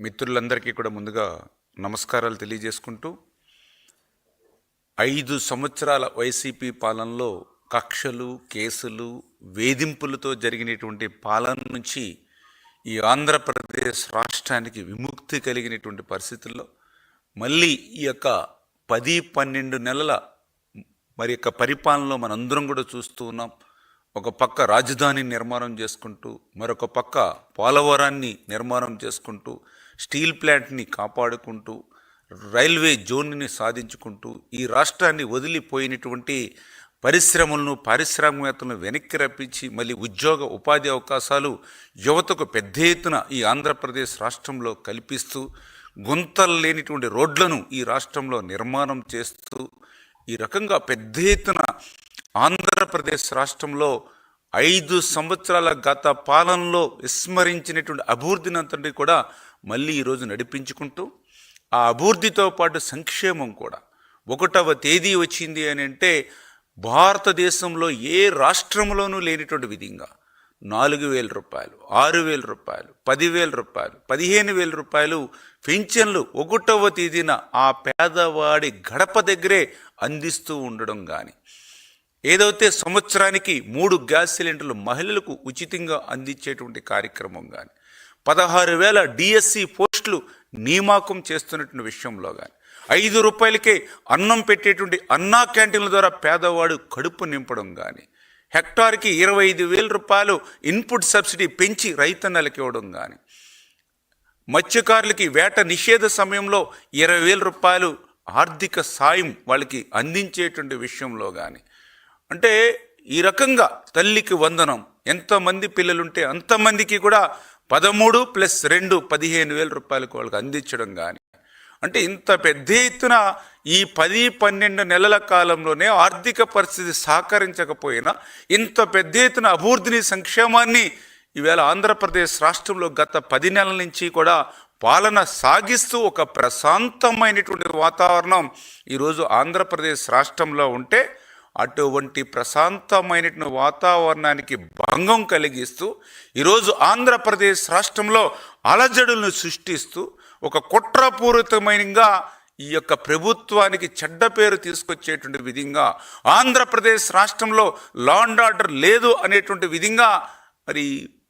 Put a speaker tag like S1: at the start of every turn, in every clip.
S1: మిత్రులందరికీ కూడా ముందుగా నమస్కారాలు తెలియజేసుకుంటూ ఐదు సంవత్సరాల వైసీపీ పాలనలో కక్షలు కేసులు వేధింపులతో జరిగినటువంటి పాలన నుంచి ఈ ఆంధ్రప్రదేశ్ రాష్ట్రానికి విముక్తి కలిగినటువంటి పరిస్థితుల్లో మళ్ళీ ఈ యొక్క పది పన్నెండు నెలల మరి యొక్క పరిపాలనలో మనందరం కూడా చూస్తూ ఉన్నాం. ఒక పక్క రాజధాని నిర్మాణం చేసుకుంటూ మరొక పక్క పోలవరాన్ని నిర్మాణం చేసుకుంటూ స్టీల్ ప్లాంట్ని కాపాడుకుంటూ రైల్వే జోన్ని సాధించుకుంటూ ఈ రాష్ట్రాన్ని వదిలిపోయినటువంటి పరిశ్రమలను పారిశ్రామికవేత్తలను వెనక్కి రప్పించి మళ్ళీ ఉద్యోగ ఉపాధి అవకాశాలు యువతకు పెద్ద ఎత్తున ఈ ఆంధ్రప్రదేశ్ రాష్ట్రంలో కల్పిస్తూ గుంతలు లేనిటువంటి రోడ్లను ఈ రాష్ట్రంలో నిర్మాణం చేస్తూ ఈ రకంగా పెద్ద ఎత్తున ఆంధ్రప్రదేశ్ రాష్ట్రంలో ఐదు సంవత్సరాల గత పాలనలో విస్మరించినటువంటి అభివృద్ధిని అంతటి కూడా మళ్ళీ ఈరోజు నడిపించుకుంటూ ఆ అభివృద్ధితో పాటు సంక్షేమం కూడా. ఒకటవ తేదీ వచ్చింది అని అంటే భారతదేశంలో ఏ రాష్ట్రంలోనూ లేనిటువంటి విధంగా నాలుగు వేల రూపాయలు ఆరు వేల రూపాయలు పదివేల రూపాయలు పదిహేను వేల రూపాయలు పెన్షన్లు ఒకటవ తేదీన ఆ పేదవాడి గడప దగ్గరే అందిస్తూ ఉండడం కానీ ఏదైతే సంవత్సరానికి మూడు గ్యాస్ సిలిండర్లు మహిళలకు ఉచితంగా అందించేటువంటి కార్యక్రమం కానీ పదహారు వేల డిఎస్సి పోస్టులు నియామకం చేస్తున్నటువంటి విషయంలో కానీ ఐదు రూపాయలకే అన్నం పెట్టేటువంటి అన్నా క్యాంటీన్ల ద్వారా పేదవాడు కడుపు నింపడం కానీ హెక్టార్కి ఇరవై ఐదు వేల రూపాయలు ఇన్పుట్ సబ్సిడీ పెంచి రైతన్నలకి ఇవ్వడం కానీ మత్స్యకారులకి వేట నిషేధ సమయంలో ఇరవై వేల రూపాయలు ఆర్థిక సాయం వాళ్ళకి అందించేటువంటి విషయంలో కానీ అంటే ఈ రకంగా తల్లికి వందనం ఎంతమంది పిల్లలుంటే అంతమందికి కూడా పదమూడు ప్లస్ రెండు పదిహేను వేల రూపాయలకు వాళ్ళకి అందించడం కానీ అంటే ఇంత పెద్ద ఎత్తున ఈ పది పన్నెండు నెలల కాలంలోనే ఆర్థిక పరిస్థితి సహకరించకపోయినా ఇంత పెద్ద ఎత్తున అభివృద్ధిని సంక్షేమాన్ని ఈవేళ ఆంధ్రప్రదేశ్ రాష్ట్రంలో గత పది నెలల నుంచి కూడా పాలన సాగిస్తూ ఒక ప్రశాంతమైనటువంటి వాతావరణం ఈరోజు ఆంధ్రప్రదేశ్ రాష్ట్రంలో ఉంటే అటువంటి ప్రశాంతమైనటువంటి వాతావరణానికి భంగం కలిగిస్తూ ఈరోజు ఆంధ్రప్రదేశ్ రాష్ట్రంలో అలజడులను సృష్టిస్తూ ఒక కుట్రపూరితమైనగా ఈ యొక్క ప్రభుత్వానికి చెడ్డ పేరు తీసుకొచ్చేటువంటి విధంగా ఆంధ్రప్రదేశ్ రాష్ట్రంలో లా అండ్ ఆర్డర్ లేదు అనేటువంటి విధంగా మరి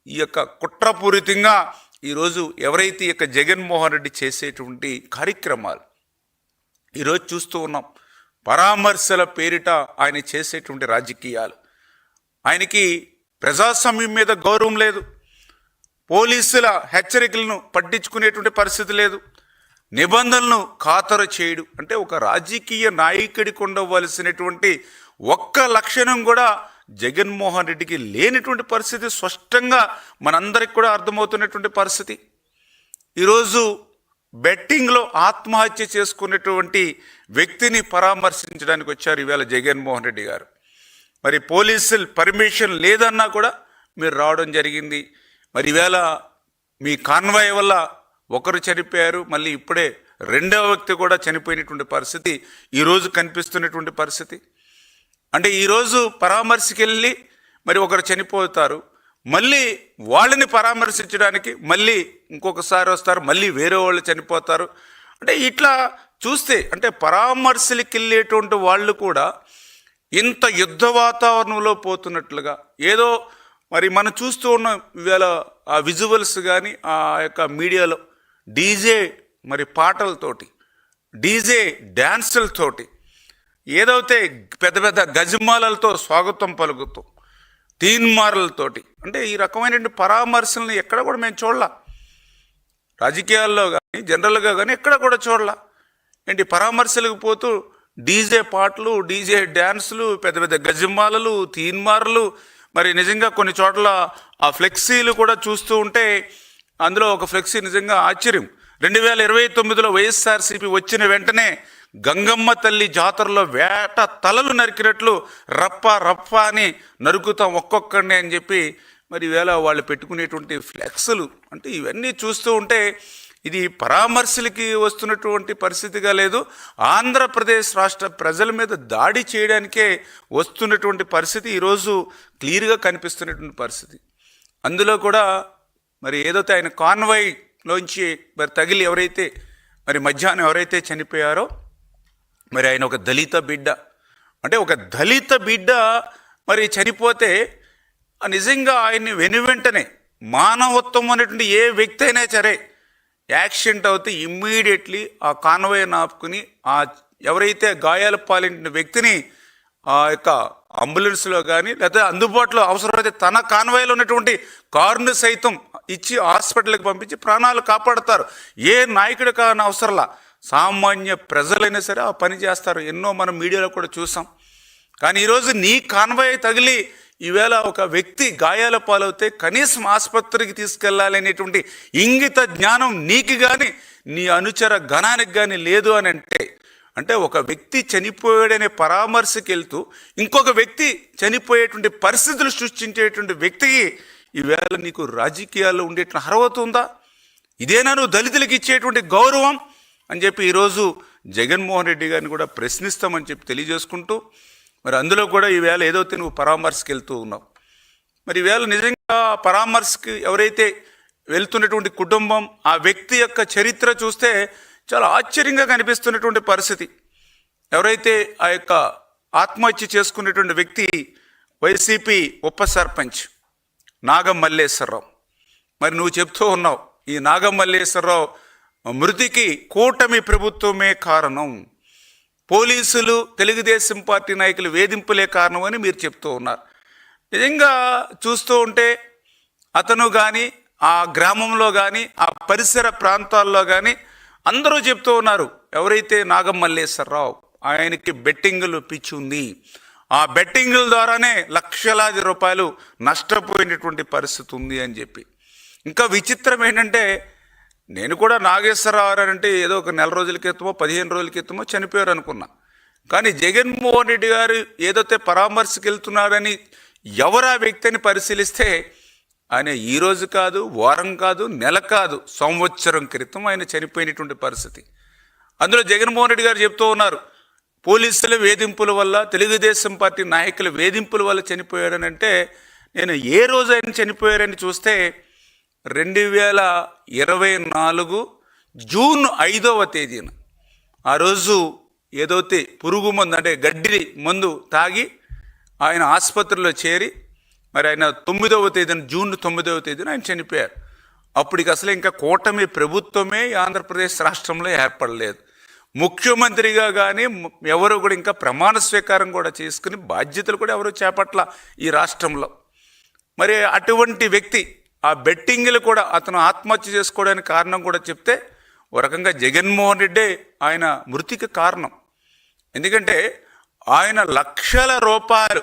S1: ఈ యొక్క కుట్రపూరితంగా ఈరోజు ఎవరైతే ఈ యొక్క జగన్మోహన్ రెడ్డి చేసేటువంటి కార్యక్రమాలు ఈరోజు చూస్తూ ఉన్నాం. పరామర్శల పేరిట ఆయన చేసేటువంటి రాజకీయాలు. ఆయనకి ప్రజాస్వామ్యం మీద గౌరవం లేదు. పోలీసుల హెచ్చరికలను పట్టించుకునేటువంటి పరిస్థితి లేదు. నిబంధనలను ఖాతరు చేయడు. అంటే ఒక రాజకీయ నాయకుడికి ఉండవలసినటువంటి ఒక్క లక్షణం కూడా జగన్మోహన్ రెడ్డికి లేనిటువంటి పరిస్థితి స్పష్టంగా మనందరికి కూడా అర్థమవుతున్నటువంటి పరిస్థితి. ఈరోజు బెట్టింగ్లో ఆత్మహత్య చేసుకున్నటువంటి వ్యక్తిని పరామర్శించడానికి వచ్చారు ఈవేళ జగన్మోహన్ రెడ్డి గారు. మరి పోలీసులు పర్మిషన్ లేదన్నా కూడా మీరు రావడం జరిగింది. మరి ఈవేళ మీ కాన్వాయ్ వల్ల ఒకరు చనిపోయారు మళ్ళీ ఇప్పుడే రెండవ వ్యక్తి కూడా చనిపోయినటువంటి పరిస్థితి ఈరోజు కనిపిస్తున్నటువంటి పరిస్థితి. అంటే ఈరోజు పరామర్శకెళ్ళి మరి ఒకరు చనిపోతారు. మళ్ళీ వాళ్ళని పరామర్శించడానికి మళ్ళీ ఇంకొకసారి వస్తారు మళ్ళీ వేరే వాళ్ళు చనిపోతారు. అంటే ఇట్లా చూస్తే అంటే పరామర్శలకి వెళ్ళేటువంటి వాళ్ళు కూడా ఇంత యుద్ధ వాతావరణంలో పోతున్నట్లుగా ఏదో మరి మనం చూస్తూ ఉన్న ఇవాళ ఆ విజువల్స్ కానీ ఆ యొక్క మీడియాలో డీజే మరి పాటలతోటి డీజే డ్యాన్సులతోటి ఏదైతే పెద్ద పెద్ద గజమాలలతో స్వాగతం పలుకుతూ తీన్మార్లతోటి. అంటే ఈ రకమైనటువంటి పరామర్శలను ఎక్కడ కూడా మేము చూడలా. రాజకీయాల్లో కానీ జనరల్గా కానీ ఎక్కడ కూడా చూడలా. ఏంటి పరామర్శలకు పోతూ డీజే పాటలు డీజే డ్యాన్సులు పెద్ద పెద్ద గజమాలలు తీన్మార్లు మరి నిజంగా కొన్ని చోట్ల ఆ ఫ్లెక్సీలు కూడా చూస్తూ ఉంటే అందులో ఒక ఫ్లెక్సీ నిజంగా ఆశ్చర్యం. రెండు వేల ఇరవై తొమ్మిదిలో వైఎస్ఆర్సీపీ వచ్చిన వెంటనే గంగమ్మ తల్లి జాతరలో వేట తలలు నరికినట్లు రప్ప రప్ప అని నరుకుతాం ఒక్కొక్కడిని అని చెప్పి మరి వేళ వాళ్ళు పెట్టుకునేటువంటి ఫ్లెక్స్లు. అంటే ఇవన్నీ చూస్తూ ఉంటే ఇది పరామర్శలకి వస్తున్నటువంటి పరిస్థితిగా లేదు. ఆంధ్రప్రదేశ్ రాష్ట్ర ప్రజల మీద దాడి చేయడానికే వస్తున్నటువంటి పరిస్థితి ఈరోజు క్లియర్గా కనిపిస్తున్నటువంటి పరిస్థితి. అందులో కూడా మరి ఏదైతే ఆయన కాన్వాయ్లోంచి మరి తగిలి ఎవరైతే మరి మధ్యాహ్నం ఎవరైతే చనిపోయారో మరి ఆయన ఒక దళిత బిడ్డ. అంటే ఒక దళిత బిడ్డ మరి చనిపోతే నిజంగా ఆయన్ని వెను వెంటనే మానవత్వం అనేటువంటి ఏ వ్యక్తి అయినా సరే యాక్సిడెంట్ అవుతే ఇమ్మీడియట్లీ ఆ కాన్వాయ్ ఆపుకుని ఆ ఎవరైతే గాయాల పాలిన వ్యక్తిని ఆ యొక్క అంబులెన్స్లో కానీ లేదా అందుబాటులో అవసరమైతే తన కాన్వాయ్లో ఉన్నటువంటి కారును సైతం ఇచ్చి హాస్పిటల్కి పంపించి ప్రాణాలు కాపాడతారు. ఏ నాయకుడు కాని అవసరంలా. సామాన్య ప్రజలైనా సరే ఆ పని చేస్తారు. ఎన్నో మనం మీడియాలో కూడా చూసాం. కానీ ఈరోజు నీ కాన్వాయ్ తగిలి ఈవేళ ఒక వ్యక్తి గాయాల పాలవుతే కనీసం ఆసుపత్రికి తీసుకెళ్ళాలనేటువంటి ఇంగిత జ్ఞానం నీకు కానీ నీ అనుచర గణానికి కానీ లేదు అని అంటే అంటే ఒక వ్యక్తి చనిపోయాడనే పరామర్శకి వెళ్తూ ఇంకొక వ్యక్తి చనిపోయేటువంటి పరిస్థితులు సృష్టించేటువంటి వ్యక్తికి ఈవేళ నీకు రాజకీయాల్లో ఉండేటువంటి అర్హత ఉందా? ఇదేనా నువ్వు దళితులకు ఇచ్చేటువంటి గౌరవం? అని చెప్పి ఈరోజు జగన్మోహన్ రెడ్డి గారిని కూడా ప్రశ్నిస్తామని చెప్పి తెలియజేసుకుంటూ మరి అందులో కూడా ఈవేళ ఏదైతే నువ్వు పరామర్శకి వెళ్తూ ఉన్నావు మరి ఈవేళ నిజంగా పరామర్శకి ఎవరైతే వెళ్తున్నటువంటి కుటుంబం ఆ వ్యక్తి యొక్క చరిత్ర చూస్తే చాలా ఆశ్చర్యంగా కనిపిస్తున్నటువంటి పరిస్థితి. ఎవరైతే ఆ యొక్క ఆత్మహత్య చేసుకునేటువంటి వ్యక్తి వైసీపీ ఉప సర్పంచ్ నాగం మల్లేశ్వరరావు మరి నువ్వు చెప్తూ ఉన్నావు ఈ నాగం మల్లేశ్వరరావు మృతికి కూటమి ప్రభుత్వమే కారణం. పోలీసులు తెలుగుదేశం పార్టీ నాయకులు వేధింపులే కారణం అని మీరు చెప్తూ ఉన్నారు. నిజంగా చూస్తూ ఉంటే అతను కానీ ఆ గ్రామంలో కానీ ఆ పరిసర ప్రాంతాల్లో కానీ అందరూ చెప్తూ ఉన్నారు. ఎవరైతే నాగమల్లేశ్వరరావు ఆయనకి బెట్టింగులు పిచ్చి ఉంది. ఆ బెట్టింగుల ద్వారానే లక్షలాది రూపాయలు నష్టపోయినటువంటి పరిస్థితి ఉంది అని చెప్పి. ఇంకా విచిత్రం ఏంటంటే నేను కూడా నాగేశ్వరరావు అంటే ఏదో ఒక నెల రోజుల క్రితమో పదిహేను రోజుల క్రితమో చనిపోయారు అనుకున్నా. కానీ జగన్మోహన్ రెడ్డి గారు ఏదైతే పరామర్శకు వెళ్తున్నారని ఎవరు ఆ వ్యక్తిని పరిశీలిస్తే ఆయన ఈ రోజు కాదు వారం కాదు నెల కాదు సంవత్సరం క్రితం ఆయన చనిపోయినటువంటి పరిస్థితి. అందులో జగన్మోహన్ రెడ్డి గారు చెప్తూ ఉన్నారు పోలీసుల వేధింపుల వల్ల తెలుగుదేశం పార్టీ నాయకుల వేధింపుల వల్ల చనిపోయాడనంటే నేను ఏ రోజు ఆయన చనిపోయారని చూస్తే రెండు వేల ఇరవై నాలుగు జూన్ ఐదవ తేదీన ఆ రోజు ఏదైతే పురుగు మందు అంటే గడ్డి మందు తాగి ఆయన ఆసుపత్రిలో చేరి మరి ఆయన తొమ్మిదవ తేదీన జూన్ తొమ్మిదవ తేదీన ఆయన చనిపోయారు. అప్పటికి అసలు ఇంకా కూటమి ప్రభుత్వమే ఆంధ్రప్రదేశ్ రాష్ట్రంలో ఏర్పడలేదు. ముఖ్యమంత్రిగా కానీ ఎవరు కూడా ఇంకా ప్రమాణ స్వీకారం కూడా చేసుకుని బాధ్యతలు కూడా ఎవరు చేపట్ల ఈ రాష్ట్రంలో. మరి అటువంటి వ్యక్తి ఆ బెట్టింగ్లు కూడా అతను ఆత్మహత్య చేసుకోవడానికి కారణం కూడా చెప్తే ఓ రకంగా జగన్మోహన్ రెడ్డే ఆయన మృతికి కారణం. ఎందుకంటే ఆయన లక్షల రూపాయలు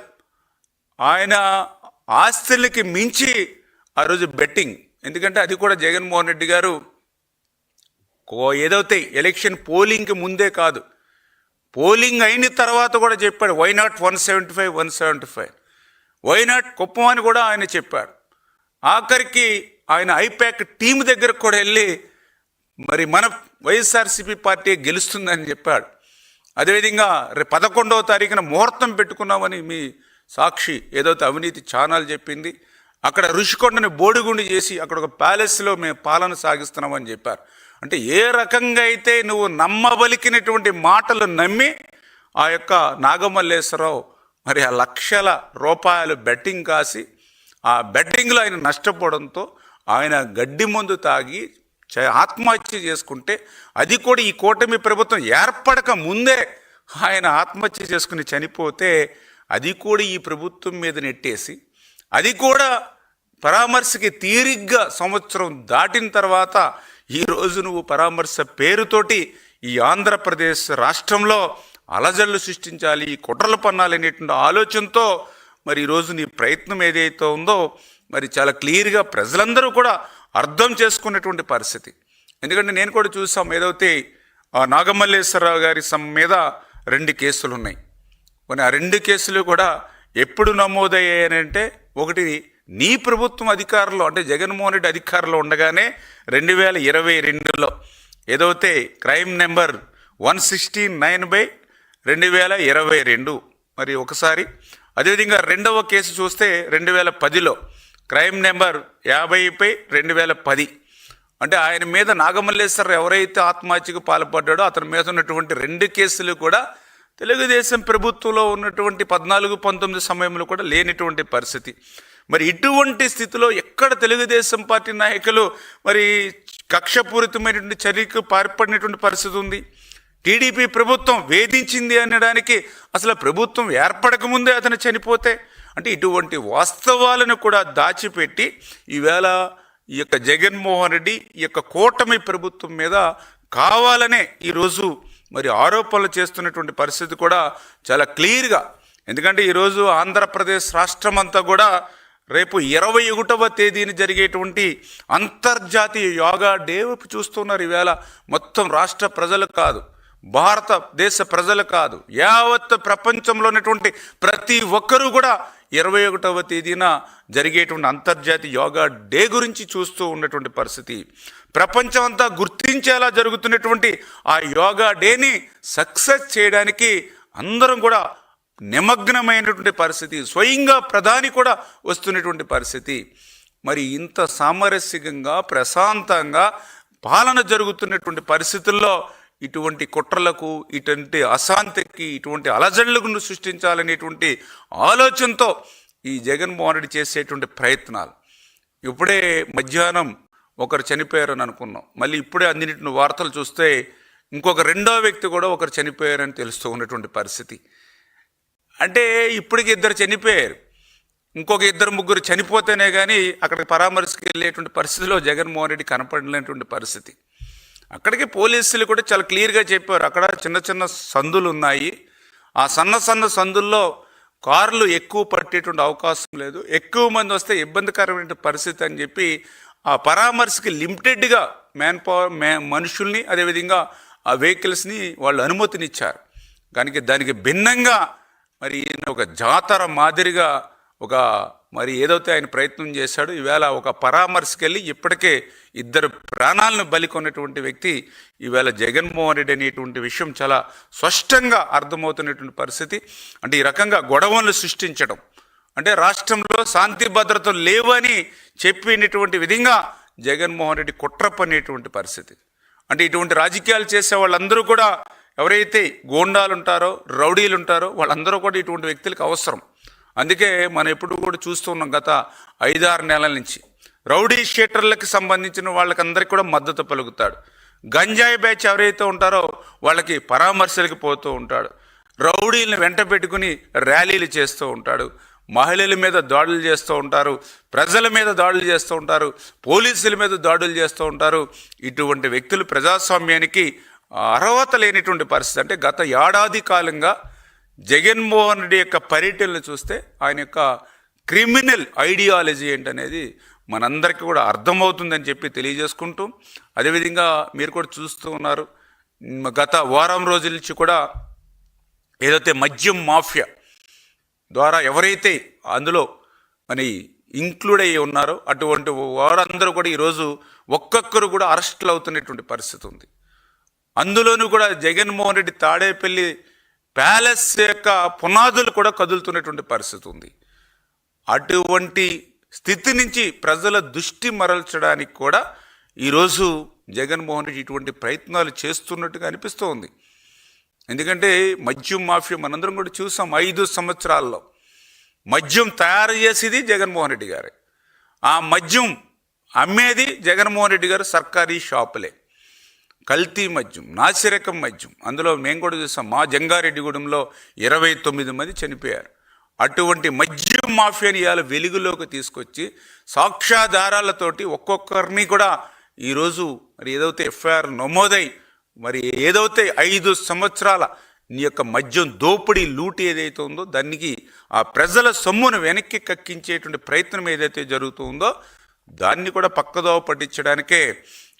S1: ఆయన ఆస్తులకి మించి ఆ రోజు బెట్టింగ్. ఎందుకంటే అది కూడా జగన్మోహన్ రెడ్డి గారు కో- ఏదైతే ఎలక్షన్ పోలింగ్కి ముందే కాదు. పోలింగ్ అయిన తర్వాత కూడా చెప్పాడు why not one seventy five one seventy five why not Kuppam అని కూడా ఆయన చెప్పాడు. ఆఖరికి ఆయన ఐపాక్ టీం దగ్గరకు కూడా వెళ్ళి మరి మన వైఎస్ఆర్సీపీ పార్టీ గెలుస్తుందని చెప్పాడు. అదేవిధంగా రేపు పదకొండవ తారీఖున ముహూర్తం పెట్టుకున్నామని మీ సాక్షి ఏదైతే అవినీతి ఛానల్ చెప్పింది. అక్కడ ఋషికొండని బోడిగుండి చేసి అక్కడ ఒక ప్యాలెస్లో మేము పాలన సాగిస్తున్నామని చెప్పారు. అంటే ఏ రకంగా అయితే నువ్వు నమ్మబలికినటువంటి మాటలు నమ్మి ఆ యొక్క నాగమల్లేశ్వరరావు మరి ఆ లక్షల రూపాయలు బెట్టింగ్ కాసి ఆ బెట్టింగ్లో ఆయన నష్టపోవడంతో ఆయన గడ్డి మందు తాగి ఆత్మహత్య చేసుకుంటే అది కూడా ఈ కూటమి ప్రభుత్వం ఏర్పడక ముందే ఆయన ఆత్మహత్య చేసుకుని చనిపోతే అది కూడా ఈ ప్రభుత్వం మీద నెట్టేసి అది కూడా పరామర్శకి తీరిగ్గా సంవత్సరం దాటిన తర్వాత ఈరోజు నువ్వు పరామర్శ పేరుతోటి ఈ ఆంధ్రప్రదేశ్ రాష్ట్రంలో అలజళ్ళు సృష్టించాలి ఈ కుట్రలు పన్నాలనేటువంటి ఆలోచనతో మరి ఈరోజు నీ ప్రయత్నం ఏదైతే ఉందో మరి చాలా క్లియర్గా ప్రజలందరూ కూడా అర్థం చేసుకునేటువంటి పరిస్థితి. ఎందుకంటే నేను కూడా చూసాం ఏదైతే నాగమల్లేశ్వరరావు గారి సమ్ మీద రెండు కేసులు ఉన్నాయి. కొన్ని ఆ రెండు కేసులు కూడా ఎప్పుడు నమోదయ్యాయనంటే ఒకటి నీ ప్రభుత్వం అధికారంలో అంటే జగన్మోహన్ రెడ్డి అధికారంలో ఉండగానే రెండు వేల ఇరవై రెండులో ఏదైతే crime number one sixty nine by రెండు వేల ఇరవై రెండు. మరి ఒకసారి అదేవిధంగా రెండవ కేసు చూస్తే రెండు వేల పదిలో క్రైమ్ నెంబర్ యాభైపై రెండు వేల పది అంటే ఆయన మీద నాగమల్లేశ్వర ఎవరైతే ఆత్మహత్యకు పాల్పడ్డాడో అతని మీద ఉన్నటువంటి రెండు కేసులు కూడా తెలుగుదేశం ప్రభుత్వంలో ఉన్నటువంటి పద్నాలుగు పంతొమ్మిది సమయంలో కూడా లేనిటువంటి పరిస్థితి. మరి ఇటువంటి స్థితిలో ఎక్కడ తెలుగుదేశం పార్టీ నాయకులు మరి కక్షపూరితమైనటువంటి చర్యకు పాల్పడినటువంటి పరిస్థితి ఉంది? టీడీపీ ప్రభుత్వం వేధించింది అనడానికి అసలు ప్రభుత్వం ఏర్పడకముందే అతను చనిపోతే? అంటే ఇటువంటి వాస్తవాలను కూడా దాచిపెట్టి ఈవేళ ఈ యొక్క జగన్మోహన్ రెడ్డి ఈ యొక్క కూటమి ప్రభుత్వం మీద కావాలనే ఈరోజు మరి ఆరోపణలు చేస్తున్నటువంటి పరిస్థితి కూడా చాలా క్లియర్గా. ఎందుకంటే ఈరోజు ఆంధ్రప్రదేశ్ రాష్ట్రం అంతా కూడా రేపు ఇరవై ఒకటవ తేదీని జరిగేటువంటి అంతర్జాతీయ యోగా డే చూస్తున్నారు ఈవేళ. మొత్తం రాష్ట్ర ప్రజలు కాదు. భారతదేశ ప్రజలు కాదు యావత్ ప్రపంచంలో ఉన్నటువంటి ప్రతి ఒక్కరూ కూడా ఇరవై ఒకటవ తేదీన జరిగేటువంటి అంతర్జాతీయ యోగా డే గురించి చూస్తూ ఉన్నటువంటి పరిస్థితి. ప్రపంచం అంతా గుర్తించేలా జరుగుతున్నటువంటి ఆ యోగా డేని సక్సెస్ చేయడానికి అందరం కూడా నిమగ్నమైనటువంటి పరిస్థితి స్వయంగా ప్రధాని కూడా వస్తున్నటువంటి పరిస్థితి. మరి ఇంత సామరస్యంగా ప్రశాంతంగా పాలన జరుగుతున్నటువంటి పరిస్థితుల్లో ఇటువంటి కుట్రలకు ఇటువంటి అశాంతికి ఇటువంటి అలజడులకు సృష్టించాలనేటువంటి ఆలోచనతో ఈ జగన్మోహన్ రెడ్డి చేసేటువంటి ప్రయత్నాలు. ఇప్పుడే మధ్యాహ్నం ఒకరు చనిపోయారని అనుకున్నాం. మళ్ళీ ఇప్పుడే అందినటువంటి వార్తలు చూస్తే ఇంకొక రెండో వ్యక్తి కూడా ఒకరు చనిపోయారని తెలుస్తూ ఉన్నటువంటి పరిస్థితి. అంటే ఇప్పటికి ఇద్దరు చనిపోయారు. ఇంకొక ఇద్దరు ముగ్గురు చనిపోతేనే కానీ అక్కడికి పరామర్శకు వెళ్ళేటువంటి పరిస్థితిలో జగన్మోహన్ రెడ్డి కనపడలేటువంటి పరిస్థితి. అక్కడికి పోలీసులు కూడా చాలా క్లియర్గా చెప్పారు. అక్కడ చిన్న చిన్న సందులు ఉన్నాయి ఆ సన్న సన్న సందుల్లో కార్లు ఎక్కువ పట్టేటువంటి అవకాశం లేదు. ఎక్కువ మంది వస్తే ఇబ్బందికరమైన పరిస్థితి అని చెప్పి ఆ పరామర్శకి లిమిటెడ్గా మ్యాన్ పవర్ మ్యా మనుషుల్ని అదేవిధంగా ఆ వెహికల్స్ని వాళ్ళు అనుమతినిచ్చారు. దానికి దానికి భిన్నంగా మరి ఒక జాతర మాదిరిగా ఒక మరి ఏదైతే ఆయన ప్రయత్నం చేశాడు ఈవేళ ఒక పరామర్శకు వెళ్ళి ఇప్పటికే ఇద్దరు ప్రాణాలను బలికొన్నటువంటి వ్యక్తి ఈవేళ జగన్మోహన్ రెడ్డి అనేటువంటి విషయం చాలా స్పష్టంగా అర్థమవుతున్నటువంటి పరిస్థితి. అంటే ఈ రకంగా గొడవలను సృష్టించడం అంటే రాష్ట్రంలో శాంతి భద్రతలు లేవని చెప్పినటువంటి విధంగా జగన్మోహన్ రెడ్డి కుట్రపనేటువంటి పరిస్థితి. అంటే ఇటువంటి రాజకీయాలు చేసే వాళ్ళందరూ కూడా ఎవరైతే గోండాలు ఉంటారో రౌడీలు ఉంటారో వాళ్ళందరూ కూడా ఇటువంటి వ్యక్తులకు అవసరం. అందుకే మనం ఎప్పుడు కూడా చూస్తున్నాం గత ఐదారు నెలల నుంచి. రౌడీ షీటర్లకు సంబంధించిన వాళ్ళకందరికీ కూడా మద్దతు పలుకుతాడు. గంజాయి బ్యాచ్ ఎవరైతే ఉంటారో వాళ్ళకి పరామర్శలకు పోతూ ఉంటాడు. రౌడీలను వెంట పెట్టుకుని ర్యాలీలు చేస్తూ ఉంటాడు. మహిళల మీద దాడులు చేస్తూ ఉంటారు. ప్రజల మీద దాడులు చేస్తూ ఉంటారు. పోలీసుల మీద దాడులు చేస్తూ ఉంటారు. ఇటువంటి వ్యక్తులు ప్రజాస్వామ్యానికి అర్హత లేనిటువంటి పరిస్థితి. అంటే గత ఏడాది కాలంగా జగన్మోహన్ రెడ్డి యొక్క పర్యటనలు చూస్తే ఆయన యొక్క క్రిమినల్ ఐడియాలజీ ఏంటనేది మనందరికీ కూడా అర్థమవుతుందని చెప్పి తెలియజేసుకుంటూ అదేవిధంగా మీరు కూడా చూస్తూ ఉన్నారు గత వారం రోజుల నుంచి కూడా ఏదైతే మద్యం మాఫియా ద్వారా ఎవరైతే అందులో మరి ఇంక్లూడ్ అయ్యి ఉన్నారో అటువంటి వారందరూ కూడా ఈరోజు ఒక్కొక్కరు కూడా అరెస్టులు అవుతున్నటువంటి పరిస్థితి ఉంది. అందులోనూ కూడా జగన్మోహన్ రెడ్డి తాడేపల్లి ప్యాలెస్ యొక్క పునాదులు కూడా కదులుతున్నటువంటి పరిస్థితి ఉంది. అటువంటి స్థితి నుంచి ప్రజల దృష్టి మరల్చడానికి కూడా ఈరోజు జగన్మోహన్ రెడ్డి ఇటువంటి ప్రయత్నాలు చేస్తున్నట్టుగా అనిపిస్తోంది. ఎందుకంటే మద్యం మాఫియా మనందరం కూడా చూసాం ఐదు సంవత్సరాల్లో. మద్యం తయారు చేసేది జగన్మోహన్ రెడ్డి గారే. ఆ మద్యం అమ్మేది జగన్మోహన్ రెడ్డి గారు సర్కారీ షాపులే. కల్తీ మద్యం నాసిరకం మద్యం. అందులో మేము కూడా చూసాం మా జంగారెడ్డిగూడెంలో ఇరవై తొమ్మిది మంది చనిపోయారు. అటువంటి మద్యం మాఫియాని ఇవాళ వెలుగులోకి తీసుకొచ్చి సాక్ష్యాధారాలతోటి ఒక్కొక్కరిని కూడా ఈరోజు మరి ఏదైతే ఎఫ్ఐఆర్ నమోదై మరి ఏదైతే ఐదు సంవత్సరాల నీ యొక్క మద్యం దోపిడీ లూటి ఏదైతే ఉందో దానికి ఆ ప్రజల సొమ్మును వెనక్కి కక్కించేటువంటి ప్రయత్నం ఏదైతే జరుగుతుందో దాన్ని కూడా పక్కదోవ పట్టించడానికే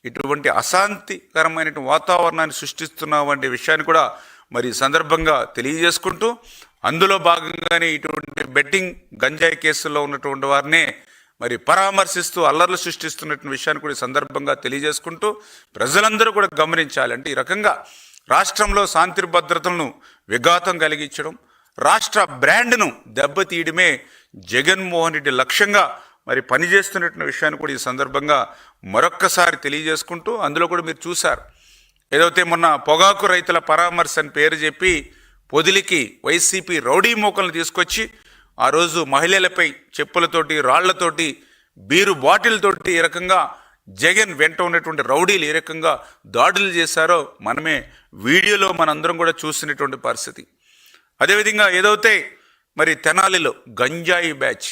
S1: ఇటువంటి అశాంతికరమైన వాతావరణాన్ని సృష్టిస్తున్నావు అనే విషయాన్ని కూడా మరి సందర్భంగా తెలియజేసుకుంటూ అందులో భాగంగానే ఇటువంటి బెట్టింగ్ గంజాయి కేసుల్లో ఉన్నటువంటి వారినే మరి పరామర్శిస్తూ అల్లర్లు సృష్టిస్తున్నటువంటి విషయాన్ని కూడా సందర్భంగా తెలియజేసుకుంటూ ప్రజలందరూ కూడా గమనించాలి. అంటే ఈ రకంగా రాష్ట్రంలో శాంతి భద్రతలను విఘాతం కలిగించడం రాష్ట్ర బ్రాండ్ను దెబ్బతీయడమే జగన్మోహన్ రెడ్డి లక్ష్యంగా మరి పనిచేస్తున్నటువంటి విషయాన్ని కూడా ఈ సందర్భంగా మరొక్కసారి తెలియజేసుకుంటూ అందులో కూడా మీరు చూశారు. ఏదైతే మొన్న పొగాకు రైతుల పరామర్శ అని పేరు చెప్పి పొదిలికి వైసీపీ రౌడీ మోకలను తీసుకొచ్చి ఆ రోజు మహిళలపై చెప్పులతోటి రాళ్ళతోటి బీరు బాటిల్తోటి ఈ రకంగా జగన్ వెంట ఉన్నటువంటి రౌడీలు ఏ రకంగా దాడులు చేశారో మనమే వీడియోలో మనందరం కూడా చూసినటువంటి పరిస్థితి. అదేవిధంగా ఏదైతే మరి తెనాలిలో గంజాయి బ్యాచ్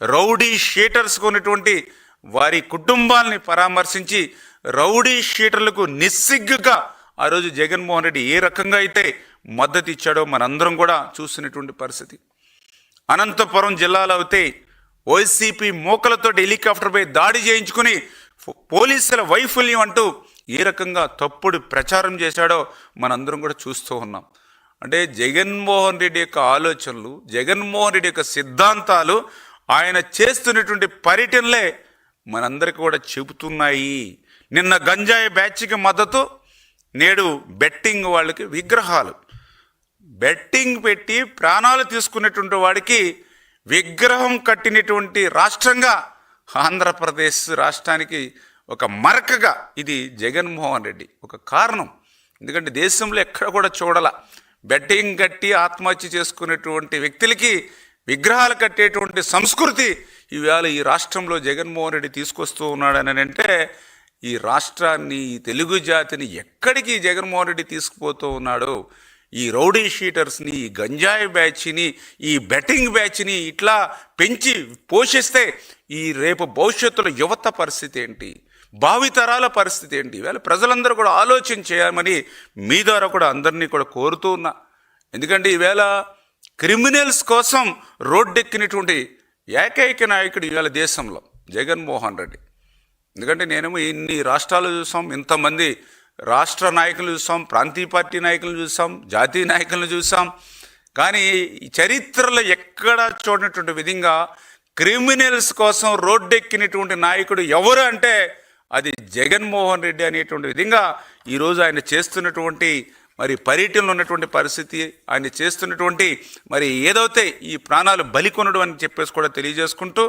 S1: రౌడీ షీటర్స్ ఉన్నటువంటి వారి కుటుంబాలని పరామర్శించి రౌడీ షీటర్లకు నిస్సిగ్గుగా ఆ రోజు జగన్మోహన్ రెడ్డి ఏ రకంగా అయితే మద్దతు ఇచ్చాడో మనందరం కూడా చూసినటువంటి పరిస్థితి. అనంతపురం జిల్లాలో అయితే వైసీపీ మోకలతో హెలికాప్టర్పై దాడి చేయించుకుని పోలీసుల వైఫల్యం అంటూ ఏ రకంగా తప్పుడు ప్రచారం చేశాడో మనందరం కూడా చూస్తూ ఉన్నాం. అంటే జగన్మోహన్ రెడ్డి యొక్క ఆలోచనలు జగన్మోహన్ రెడ్డి యొక్క సిద్ధాంతాలు ఆయన చేస్తున్నటువంటి పర్యటనలే మనందరికీ కూడా చెబుతున్నాయి. నిన్న గంజాయి బ్యాచ్కి మద్దతు నేడు బెట్టింగ్ వాళ్ళకి విగ్రహాలు. బెట్టింగ్ పెట్టి ప్రాణాలు తీసుకున్నటువంటి వాడికి విగ్రహం కట్టినటువంటి రాష్ట్రంగా ఆంధ్రప్రదేశ్ రాష్ట్రానికి ఒక మరకగా ఇది జగన్మోహన్ రెడ్డి. ఒక కారణం. ఎందుకంటే దేశంలో ఎక్కడ కూడా చూడాల. బెట్టింగ్ కట్టి ఆత్మహత్య చేసుకునేటువంటి వ్యక్తులకి విగ్రహాలు కట్టేటువంటి సంస్కృతి ఈవేళ ఈ రాష్ట్రంలో జగన్మోహన్ రెడ్డి తీసుకొస్తూ ఉన్నాడని అంటే ఈ రాష్ట్రాన్ని ఈ తెలుగు జాతిని ఎక్కడికి జగన్మోహన్ రెడ్డి తీసుకుపోతూ ఉన్నాడో? ఈ రౌడీ షీటర్స్ని ఈ గంజాయి బ్యాచ్ని ఈ బెట్టింగ్ బ్యాచ్ని ఇట్లా పెంచి పోషిస్తే ఈ రేపు భవిష్యత్తులో యువత పరిస్థితి ఏంటి? భావితరాల పరిస్థితి ఏంటి? ఇవాళ ప్రజలందరూ కూడా ఆలోచన చేయాలని మీ ద్వారా కూడా అందరినీ కూడా కోరుతూ ఉన్నా. ఎందుకంటే ఈవేళ క్రిమినల్స్ కోసం రోడ్డెక్కినటువంటి ఏకైక నాయకుడు ఇవాళ దేశంలో జగన్మోహన్ రెడ్డి. ఎందుకంటే నేనేమో ఇన్ని రాష్ట్రాలు చూసాం ఇంతమంది రాష్ట్ర నాయకులు చూసాం ప్రాంతీయ పార్టీ నాయకులను చూసాం జాతీయ నాయకులను చూసాం. కానీ చరిత్రలో ఎక్కడా చూడనటువంటి విధంగా క్రిమినల్స్ కోసం రోడ్డెక్కినటువంటి నాయకుడు ఎవరు అంటే అది జగన్మోహన్ రెడ్డి అనేటువంటి విధంగా ఈరోజు ఆయన చేస్తున్నటువంటి మరి పర్యటనలో ఉన్నటువంటి పరిస్థితి ఆయన చేస్తున్నటువంటి మరి ఏదైతే ఈ ప్రాణాలు బలి కొనడం అని చెప్పేసి కూడా తెలియజేసుకుంటూ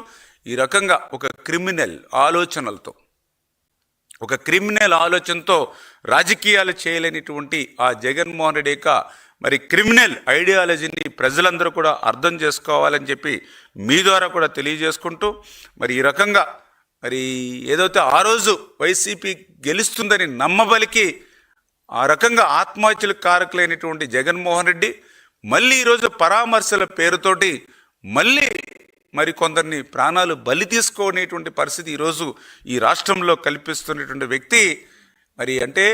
S1: ఈ రకంగా ఒక క్రిమినల్ ఆలోచనలతో ఒక క్రిమినల్ ఆలోచనతో రాజకీయాలు చేయలేనిటువంటి ఆ జగన్మోహన్ రెడ్డి యొక్క మరి క్రిమినల్ ఐడియాలజీని ప్రజలందరూ కూడా అర్థం చేసుకోవాలని చెప్పి మీ ద్వారా కూడా తెలియజేసుకుంటూ మరి ఈ రకంగా మరి ఏదైతే ఆ రోజు వైసీపీ గెలుస్తుందని నమ్మబలికి ఆ రకంగా ఆత్మహత్యలకు కారకులైనటువంటి జగన్మోహన్ రెడ్డి మళ్ళీ ఈరోజు పరామర్శల పేరుతోటి మళ్ళీ మరి కొందరిని ప్రాణాలు బలి తీసుకునేటువంటి పరిస్థితి ఈరోజు ఈ రాష్ట్రంలో కల్పిస్తున్నటువంటి వ్యక్తి మరి అంటే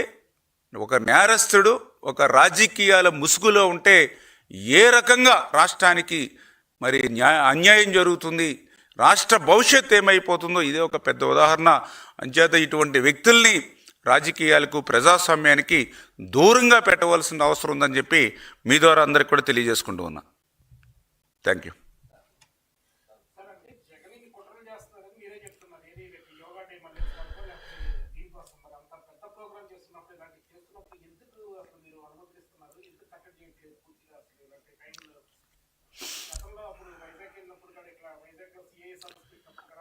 S1: ఒక నేరస్తుడు ఒక రాజకీయాల ముసుగులో ఉంటే ఏ రకంగా రాష్ట్రానికి మరి న్యాయ అన్యాయం జరుగుతుంది రాష్ట్ర భవిష్యత్ ఏమైపోతుందో ఇదే ఒక పెద్ద ఉదాహరణ. అంచేత ఇటువంటి వ్యక్తుల్ని రాజకీయాలకు ప్రజాస్వామ్యానికి దూరంగా పెట్టవలసిన అవసరం ఉందని చెప్పి మీ ద్వారా అందరికి కూడా తెలియజేసుకుంటూ ఉన్నా. థ్యాంక్ యూ
S2: అప్పుడు వైజాగ్ వెళ్ళినప్పుడు కూడా ఇట్లా వైజాగ్ సిఐ సంస్థ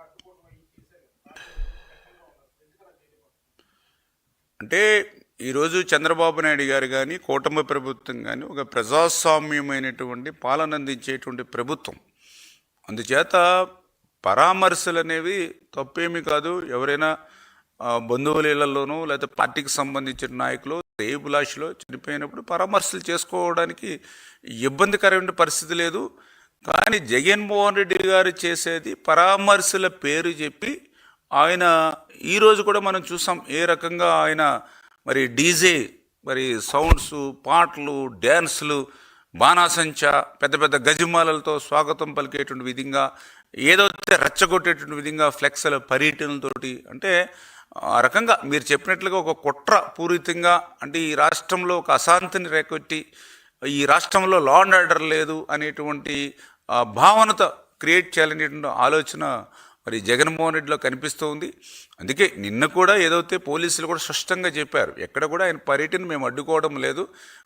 S2: అడ్డుకోవడం చేశారు
S1: అంటే ఈరోజు చంద్రబాబు నాయుడు గారు కానీ కూటమి ప్రభుత్వం కానీ ఒక ప్రజాస్వామ్యమైనటువంటి పాలన అందించేటువంటి ప్రభుత్వం. అందుచేత పరామర్శలు అనేవి తప్పేమీ కాదు. ఎవరైనా బంధువుల ఇళ్ళలోనూ లేకపోతే పార్టీకి సంబంధించిన నాయకులు రేపులాషలో చనిపోయినప్పుడు పరామర్శలు చేసుకోవడానికి ఇబ్బందికరమైన పరిస్థితి లేదు. కానీ జగన్మోహన్ రెడ్డి గారు చేసేది పరామర్శల పేరు చెప్పి ఆయన ఈరోజు కూడా మనం చూసాం ఏ రకంగా ఆయన మరి డీజే మరి సౌండ్స్ పాటలు డ్యాన్సులు బాణాసంచ పెద్ద పెద్ద గజిమాలలతో స్వాగతం పలికేటువంటి విధంగా ఏదైతే రెచ్చగొట్టేటువంటి విధంగా ఫ్లెక్స్ల పర్యటనలతోటి అంటే ఆ రకంగా మీరు చెప్పినట్లుగా ఒక కుట్ర పూరితంగా అంటే ఈ రాష్ట్రంలో ఒక అశాంతిని రేకొట్టి ఈ రాష్ట్రంలో లా అండ్ ఆర్డర్ లేదు అనేటువంటి భావనతో క్రియేట్ చేయాలనేటువంటి ఆలోచన మరి జగన్మోహన్ రెడ్డిలో కనిపిస్తూ ఉంది. అందుకే నిన్న కూడా ఏదైతే పోలీసులు కూడా స్పష్టంగా చెప్పారు ఎక్కడ కూడా ఆయన పర్యటన మేము అడ్డుకోవడం లేదు.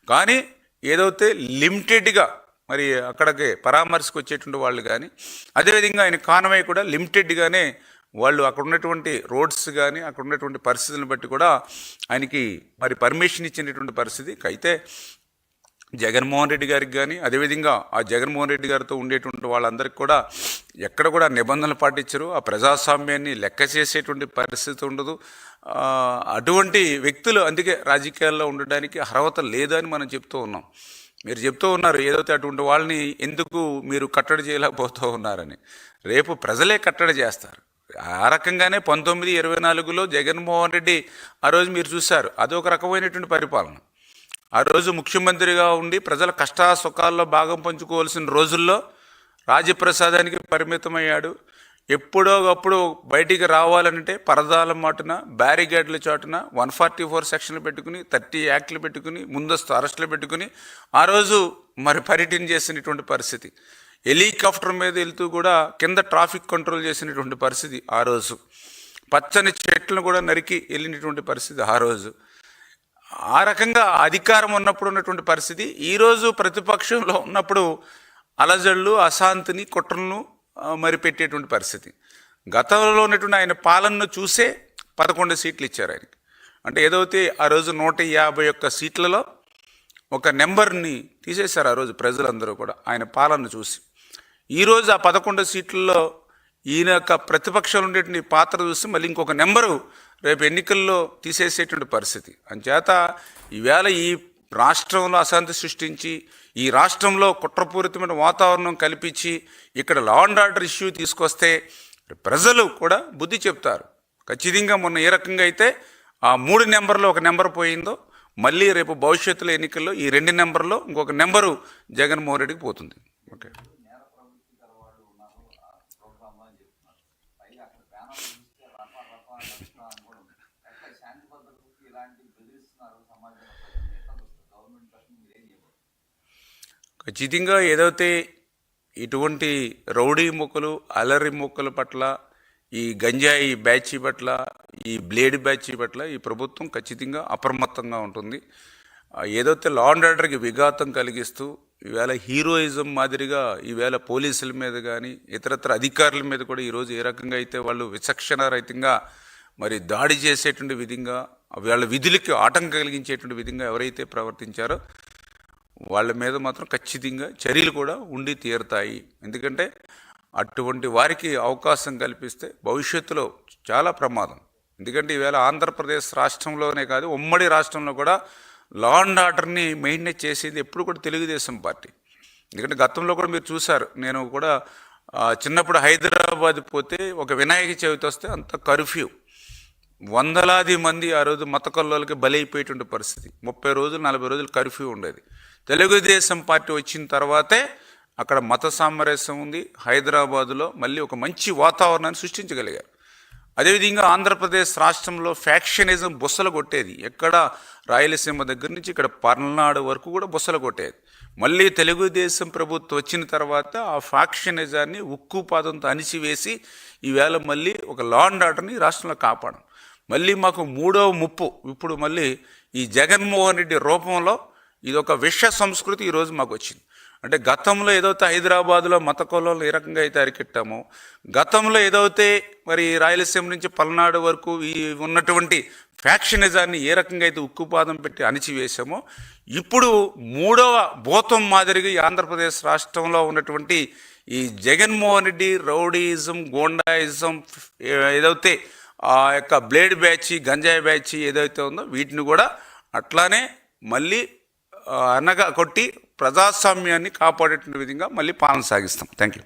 S1: కానీ ఏదైతే లిమిటెడ్గా మరి అక్కడికి పరామర్శకు వచ్చేటువంటి వాళ్ళు కానీ అదేవిధంగా ఆయన కాన్వాయ్ కూడా లిమిటెడ్గానే వాళ్ళు అక్కడ ఉన్నటువంటి రోడ్స్ కానీ అక్కడ ఉన్నటువంటి పరిస్థితులను బట్టి కూడా ఆయనకి మరి పర్మిషన్ ఇచ్చినటువంటి పరిస్థితి. అయితే జగన్మోహన్ రెడ్డి గారికి కానీ అదేవిధంగా ఆ జగన్మోహన్ రెడ్డి గారితో ఉండేటువంటి వాళ్ళందరికీ కూడా ఎక్కడ కూడా నిబంధనలు పాటించరు. ఆ ప్రజాస్వామ్యాన్ని లెక్క చేసేటువంటి పరిస్థితి ఉండదు. అటువంటి వ్యక్తులు అందుకే రాజకీయాల్లో ఉండడానికి అర్హత లేదని మనం చెప్తూ ఉన్నాం. మీరు చెప్తూ ఉన్నారు ఏదైతే అటువంటి వాళ్ళని ఎందుకు మీరు కట్టడి చేయలేకపోతూ ఉన్నారని. రేపు ప్రజలే కట్టడి చేస్తారు. ఆ రకంగానే పంతొమ్మిది ఇరవై నాలుగులో జగన్మోహన్ రెడ్డి ఆ రోజు మీరు చూశారు. అదొక రకమైనటువంటి పరిపాలన. ఆ రోజు ముఖ్యమంత్రిగా ఉండి ప్రజల కష్ట సుఖాల్లో భాగం పంచుకోవాల్సిన రోజుల్లో రాజప్రసాదానికి పరిమితమయ్యాడు. ఎప్పుడో అప్పుడు బయటికి రావాలంటే పరదాల మాటున బ్యారిగేడ్ల చాటున వన్ ఫార్టీ ఫోర్ సెక్షన్లు పెట్టుకుని థర్టీ యాక్ట్లు పెట్టుకుని ముందస్తు అరెస్టులు పెట్టుకుని ఆ రోజు మరి పర్యటన చేసినటువంటి పరిస్థితి. హెలికాప్టర్ మీద వెళ్తూ కూడా కింద ట్రాఫిక్ కంట్రోల్ చేసినటువంటి పరిస్థితి ఆ రోజు. పచ్చని చెట్లను కూడా నరికి వెళ్ళినటువంటి పరిస్థితి ఆ రోజు. ఆ రకంగా అధికారం ఉన్నప్పుడు ఉన్నటువంటి పరిస్థితి. ఈరోజు ప్రతిపక్షంలో ఉన్నప్పుడు అలజళ్ళు అశాంతిని కుట్రలను మరి పెట్టేటువంటి పరిస్థితి. గతంలో ఉన్నటువంటి ఆయన పాలనను చూసే పదకొండు సీట్లు ఇచ్చారు ఆయనకి. అంటే ఏదైతే ఆ రోజు నూట యాభై ఒక్క సీట్లలో ఒక నెంబర్ని తీసేశారు ఆ రోజు ప్రజలందరూ కూడా ఆయన పాలన చూసి. ఈరోజు ఆ పదకొండు సీట్లలో ఈయన యొక్క ప్రతిపక్షాలు ఉండేటువంటి పాత్ర చూసి మళ్ళీ ఇంకొక నెంబరు రేపు ఎన్నికల్లో తీసేసేటువంటి పరిస్థితి. అంచేత ఈవేళ ఈ రాష్ట్రంలో అశాంతి సృష్టించి ఈ రాష్ట్రంలో కుట్రపూరితమైన వాతావరణం కల్పించి ఇక్కడ లా అండ్ ఆర్డర్ ఇష్యూ తీసుకొస్తే ప్రజలు కూడా బుద్ధి చెప్తారు. ఖచ్చితంగా మొన్న ఏ రకంగా అయితే ఆ మూడు నెంబర్లో ఒక నెంబర్ పోయిందో మళ్ళీ రేపు భవిష్యత్తులో ఎన్నికల్లో ఈ రెండు నెంబర్లో ఇంకొక నెంబరు జగన్మోహన్ రెడ్డికి పోతుంది. ఓకే
S3: నేర ప్రవృత్తి గల వాళ్ళు ఉన్నారు ఆ ప్రోగ్రామ్ అని చెప్తున్నారు పైగా అక్కడ బ్యానర్ చూస్తే రఫా రఫా రఫా అని కూడా ఉంది ఎట్లా శాంతి భద్రతకి ఇలాంటి బెదిరిస్తున్నారు సమాజంలో ప్రజల్ని ఎట్లా చూస్తారు గవర్నమెంట్ తరఫున మీరేం చేయబోతున్నారు
S1: ఖచ్చితంగా ఏదైతే ఇటువంటి రౌడీ మొక్కలు అలరి మొక్కల పట్ల ఈ గంజాయి బ్యాచీ పట్ల ఈ బ్లేడ్ బ్యాచీ పట్ల ఈ ప్రభుత్వం ఖచ్చితంగా అప్రమత్తంగా ఉంటుంది. ఏదైతే లా అండ్ ఆర్డర్కి విఘాతం కలిగిస్తూ ఈవేళ హీరోయిజం మాదిరిగా ఈవేళ పోలీసుల మీద కానీ ఇతరత్ర అధికారుల మీద కూడా ఈరోజు ఏ రకంగా అయితే వాళ్ళు విచక్షణ రహితంగా మరి దాడి చేసేటువంటి విధంగా వాళ్ళ విధులకి ఆటంకం కలిగించేటువంటి విధంగా ఎవరైతే ప్రవర్తించారో వాళ్ళ మీద మాత్రం ఖచ్చితంగా చర్యలు కూడా ఉండి తీరుతాయి. ఎందుకంటే అటువంటి వారికి అవకాశం కల్పిస్తే భవిష్యత్తులో చాలా ప్రమాదం. ఎందుకంటే ఈవేళ ఆంధ్రప్రదేశ్ రాష్ట్రంలోనే కాదు ఉమ్మడి రాష్ట్రంలో కూడా లా అండ్ ఆర్డర్ని మెయింటైన్ చేసేది ఎప్పుడు కూడా తెలుగుదేశం పార్టీ. ఎందుకంటే గతంలో కూడా మీరు చూశారు నేను కూడా చిన్నప్పుడు హైదరాబాద్ పోతే ఒక వినాయక చవితి వస్తే అంత కర్ఫ్యూ. వందలాది మంది ఆ రోజు మత కల్లోలకి బలైపోయేటువంటి పరిస్థితి. ముప్పై రోజులు నలభై రోజులు కర్ఫ్యూ ఉండేది. తెలుగుదేశం పార్టీ వచ్చిన తర్వాతే అక్కడ మత సామరస్యం ఉంది. హైదరాబాదులో మళ్ళీ ఒక మంచి వాతావరణాన్ని సృష్టించగలిగారు. అదేవిధంగా ఆంధ్రప్రదేశ్ రాష్ట్రంలో ఫ్యాక్షనిజం బుసలు కొట్టేది. ఎక్కడ? రాయలసీమ దగ్గర నుంచి ఇక్కడ పల్నాడు వరకు కూడా బుసలు కొట్టేది. మళ్ళీ తెలుగుదేశం ప్రభుత్వం వచ్చిన తర్వాత ఆ ఫ్యాక్షనిజాన్ని ఉక్కు పాదంతో అణిచివేసి ఈవేళ మళ్ళీ ఒక లాండ్ ఆర్డర్ని రాష్ట్రంలో కాపాడం. మళ్ళీ మాకు మూడవ ముప్పు. ఇప్పుడు మళ్ళీ ఈ జగన్మోహన్ రెడ్డి రూపంలో ఇది ఒక విష సంస్కృతి ఈరోజు మాకు వచ్చింది అంటే గతంలో ఏదైతే హైదరాబాద్లో మత కులంలో ఏ రకంగా అయితే అరికెట్టామో గతంలో ఏదైతే మరి రాయలసీమ నుంచి పల్నాడు వరకు ఈ ఉన్నటువంటి ఫ్యాక్షనిజాన్ని ఏ రకంగా అయితే ఉక్కుపాదం పెట్టి అణిచివేశామో ఇప్పుడు మూడవ భూతం మాదిరిగా ఈ ఆంధ్రప్రదేశ్ రాష్ట్రంలో ఉన్నటువంటి ఈ జగన్మోహన్ రెడ్డి రౌడీయిజం గోండాయిజం ఏదైతే ఆ యొక్క బ్లేడ్ బ్యాచ్ గంజాయి బ్యాచ్ ఏదైతే ఉందో వీటిని కూడా అట్లానే మళ్ళీ అనగా కొట్టి ప్రజాస్వామ్యాన్ని కాపాడేటువంటి విధంగా మళ్ళీ పాలన సాగిస్తాం. Thank you